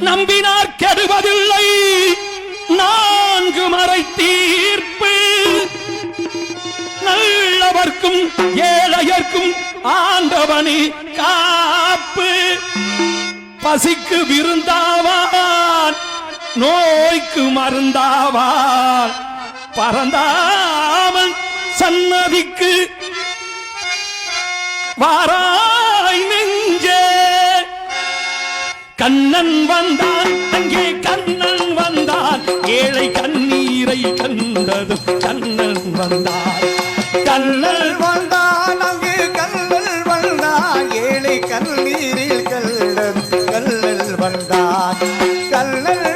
நம்பினார் கெடுவதில்லை. நான்கு மறை தீர்ப்பு. நல்லவர்க்கும் ஏழையர்க்கும் ஆண்டவனி காப்பு. பசிக்கு விருந்தாவான் நோய்க்கு மருந்தாவான். பரந்தாமன் சன்னதிக்கு வாராய் நெஞ்சே. கண்ணன் வந்தான் அங்கே கண்ணன் வந்தான். ஏழை கண்ணீரை கண்டது கண்ணன் வந்தான். கண்ணன் வந்தான் அங்கே கல்லல் வந்தான். ஏழை கண்ணீரில் கல்லல் கல்லல் வந்தான். கல்லல்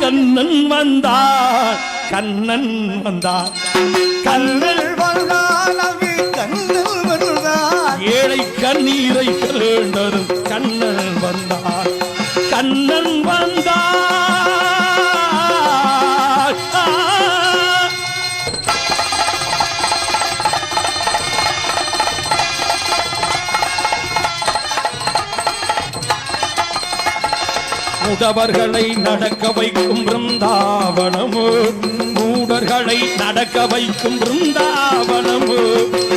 கண்ணன் வந்தான் கண்ணன் வந்தான் கண்ணன் அங்கு கல்லல் வந்தான் ஏழை கண்ணீரை கண்டதும் கண்ணன் வந்தான் கண்ணன் வந்தான் முடவர்களை நடக்க வைக்கும் பிருந்தாவனமோ. மூடர்களை நடக்க வைக்கும் பிருந்தாவனமோ.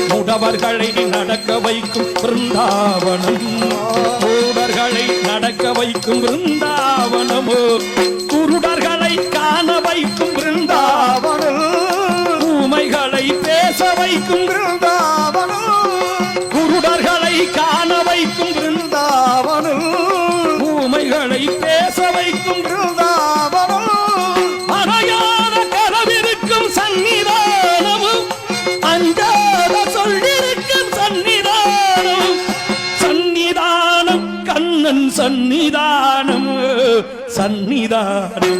முடவர்களை நடக்க வைக்கும் பிருந்தாவனம். மூடர்களை நடக்க வைக்கும் பிருந்தாவனமோ. குருடர்களை காண வைக்கும் பிருந்தாவனம் ஊமைகளை பேச வைக்கும் பிருந்தாவனம் குருடர்களை காண வைக்கும் பிருந்தாவனம் மறையாத கதவிருக்கும் சன்னிதானமும் அஞ்சாத சொல்லிருக்கும் சன்னிதானம் சன்னிதானம் கண்ணன் சன்னிதானம் சன்னிதானம்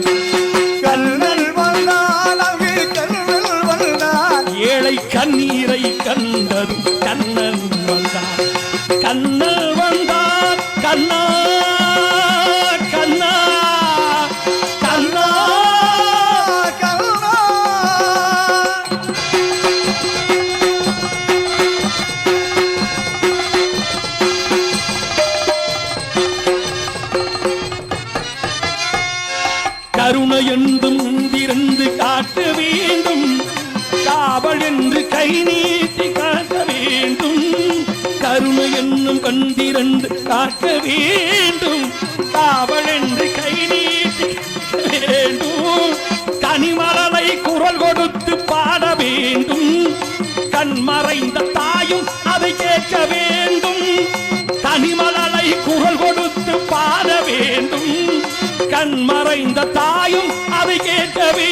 கல்லல் வந்தான் அங்கு கல்லல் வந்தான் ஏழை கண்ணீரை கண்டது கண்ணன் வந்தான் கண்ணல் வேண்டும் திறந்து காட்ட வேண்டும். காவல் என்று கை நீட்டி காட்ட வேண்டும். கருணை என்னும் கண்டிரண்டு காக்க வேண்டும். காவல் என்று கை நீட்டி வேண்டும். கனிமலனை குரல் கொடுத்து பாட வேண்டும். கண்மறைந்த தாயும் அதை கேட்க வேண்டும். கனிமலனை கண் மறைந்த தாயும் அதை கேட்கவே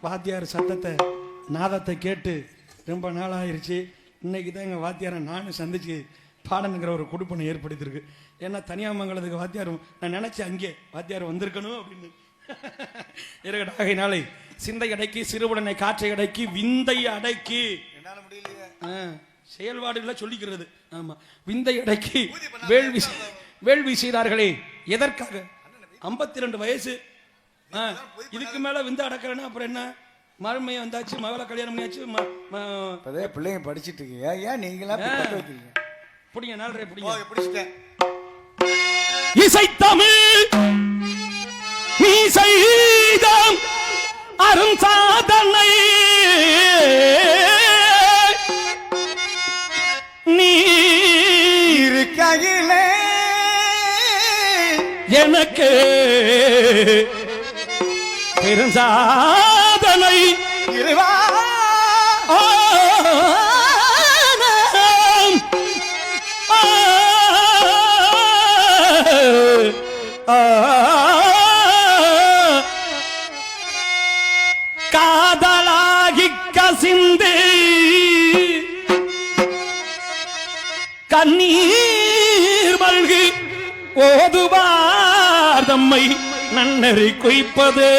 வாத்தியார் சத்தத்தை நாதத்தை கேட்டு ரொம்ப நாளாயிருச்சு. இன்னைக்கு தான் எங்கள் வாத்தியாரை நானும் சந்திச்சு பாடனுங்கிற ஒரு குடுப்பனை ஏற்படுத்தியிருக்கு. ஏன்னா தனியாமங்கலத்துக்கு வாத்தியார் நான் நினைச்சேன் அங்கே வாத்தியார் வந்திருக்கணும் அப்படின்னு. இருக்கட்டும். ஆகையினாலே சிந்தை அடக்கி சிறுவுடனை காற்றை அடக்கி விந்தை அடக்கி. என்னால முடியலையே. ஆ, செயல்பாடுகளை சொல்லிக்கிறது. ஆமா. விந்தை அடக்கி வேள்வி வேள்வி செய்தார்களே. எதற்காக? 52 ரெண்டு வயசு. இதுக்கு மேல விந்து அடக்கிறேன்னா அப்புறம் என்ன? மறுமையை வந்தாச்சு மகளை கல்யாணம் பண்ணியாச்சு இப்பதே பிள்ளைங்க படிச்சிட்டு இருக்கீங்க. ஏன் நீங்களா வைக்கிறீங்க? பிடிங்க நாலரை பிடிங்க. பிடிச்சிட்டேன். இசைத்தமிழ் நீ செய்த அரும் சாதனை. நீ இருக்கையிலே எனக்கு பெரும் சாதனை இறைவா. காதலாகி கசிந்து கண்ணீர் மல்கி ஓதுவார் தம்மை. நன்னறி குய்ப்பது.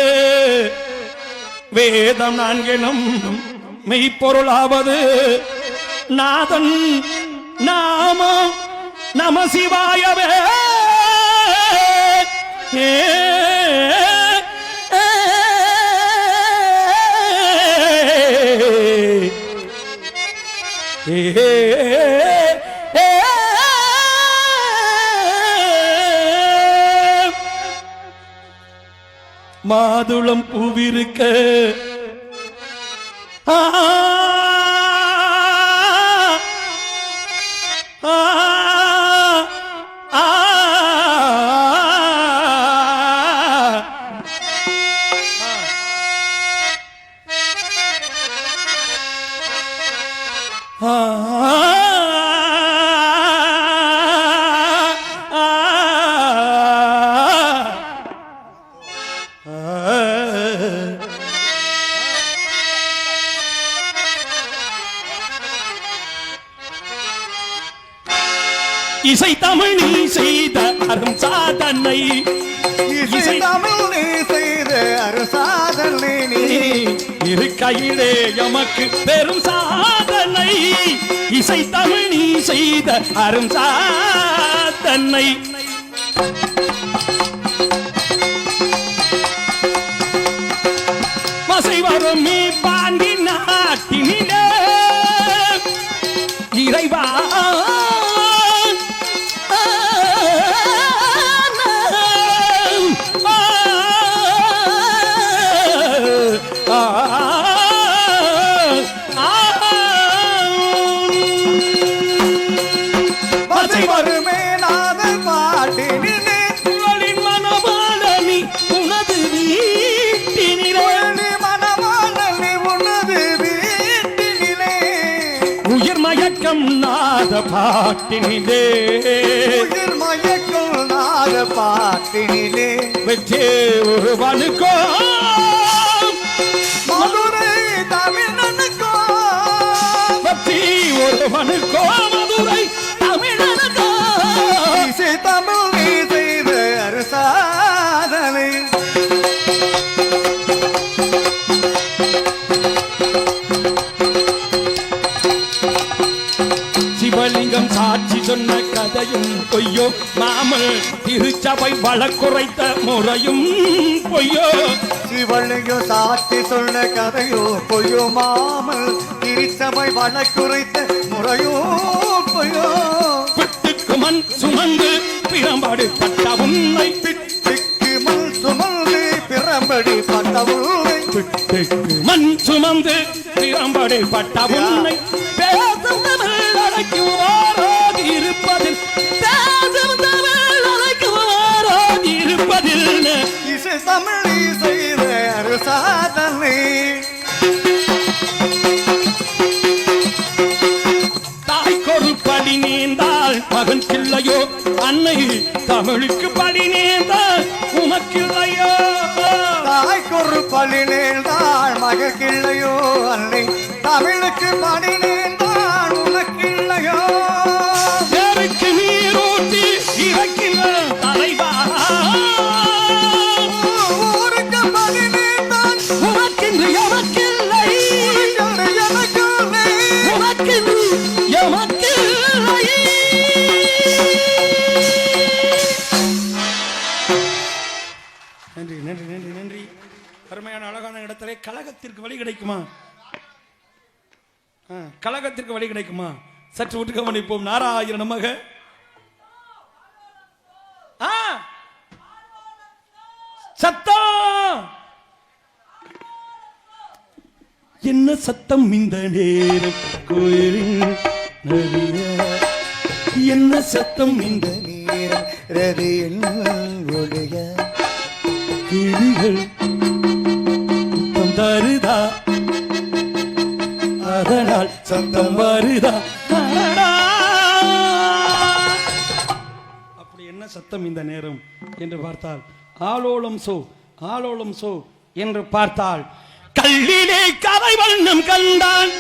வேதம் நான்கெனும் மெய்ப்பொருளாவது. நாதன் நாமம் நம சிவாயவே. உள்ளம் பூவிருக்க ஆ, இசை தமிழ் நீ செய்த அரும் சாதனை. இசை தமிழ் நீ செய்த அரசாதனை நீ இருக்கையிலே எமக்கு பெரும் சாதனை. இசை தமிழ் நீ செய்த அரும் சாதனை. மசை வரும் மீ நாத பாட்டினிலே மயக்கும் நாத பாட்டினிலே வெற்றே ஒருவனுக்கோ மதுரை தமிழனுக்கோ வெற்றி ஒருவனுக்கோ பொய்யோ? மாமல் திருச்சபை வழக்குரைத்த முறையும் பொய்யோ? சிவலிங்கம் சாட்சி சொன்ன கதையோ பொய்யோ? மாமல் திருச்சபை வழக்குரைத்த முறையோ பொய்யோ? பிட்டுக்கு மண் சுமந்து பிறம்பாடு பட்ட உன்னை திக்கு மல் சுமந்து பிறம்படி பட்டவுள்ளை பிட்டுக்கு மண் சுமந்து பிறம்பாடு பட்ட உன்னை இசை தமிழ் நீ செய்த அரசாதனை தாய்க்கொரு படி நீந்தால் மகன் கிள்ளையோ அன்னை தமிழுக்கு படி நீந்தால் உமக்கில்லையோ தாய்க்கொரு பள்ளி நேர்ந்தாள் மகக்கிள்ளையோ அன்னை தமிழுக்கு பணி நேர்ந்தாள் கழகத்திற்கு வழி கிடைக்குமா? சற்று விட்டு கவனிப்போம். நாராயண நமக. சத்தம்! என்ன சத்தம் இந்த நேரம்? கோயிலில் என்ன சத்தம் இந்த நேரம்? ரதியில் ஒளிய. கிளிகள் தருதா சத்தம் வருதா? அப்படி என்ன சத்தம் இந்த நேரம் என்று பார்த்தால் ஆலோலம் சோ ஆலோலம் சோ என்று பார்த்தால் கல்லிலே கரை வண்ணம் கண்டான்.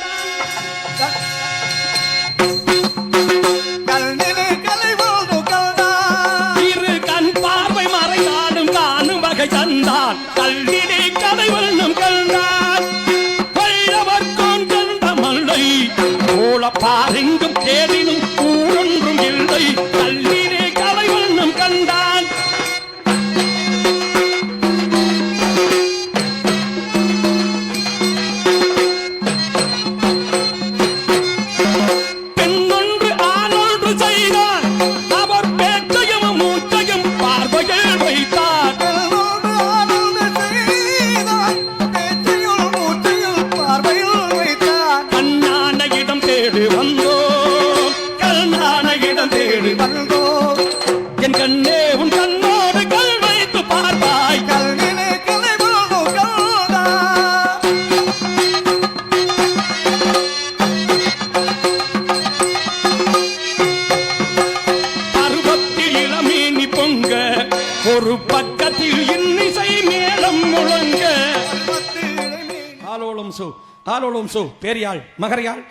சோ ஆலோலம் சோ பேரியாள் மகரையாள்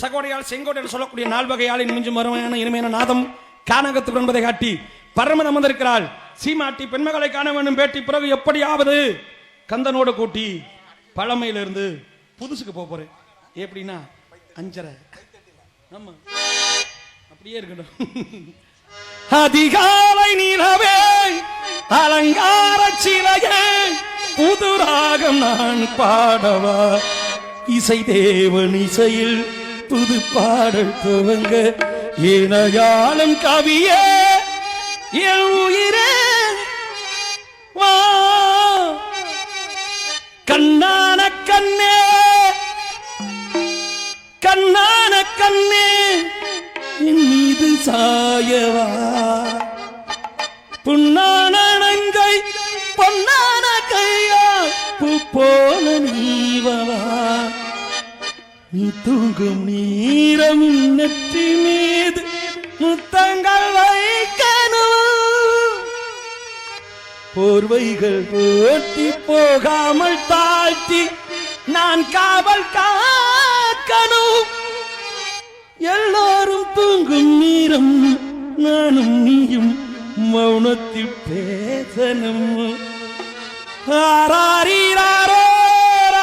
சகோடையாள் செங்கோடு சொல்லக்கூடிய நால்வகையாளின் மிஞ்சும் மறுமையான இனிமையான நாதம் கானகத்து என்பதை காட்டி பரமன் அமர்ந்திருக்கிறாள் சீமாட்டி பெண்மகளை காண வேண்டும் பேட்டி பிறகு எப்படியாவது கந்தனோடு கூட்டி பழமையிலிருந்து புதுசுக்கு போக போறேன். எப்படின்னா அஞ்சரை. ஆமா. அப்படியே இருக்கட்டும். அதிகாலை நிலவே அலங்கார சிலையே புதுராகம் நான் பாடவா? இசை தேவன் இசையில் புது பாடல் துவங்க ஏனையாளும் கவியே நெற்றி மீது முத்தங்கள் வைக்கணும். போர்வைகள் போட்டி போகாமல் தாழ்த்தி நான் காவல் காக்கணும். எல்லாரும் தூங்கும் நீரம் நானும் நீயும் மௌனத்தில் பேசணும். ஆராரீராரோ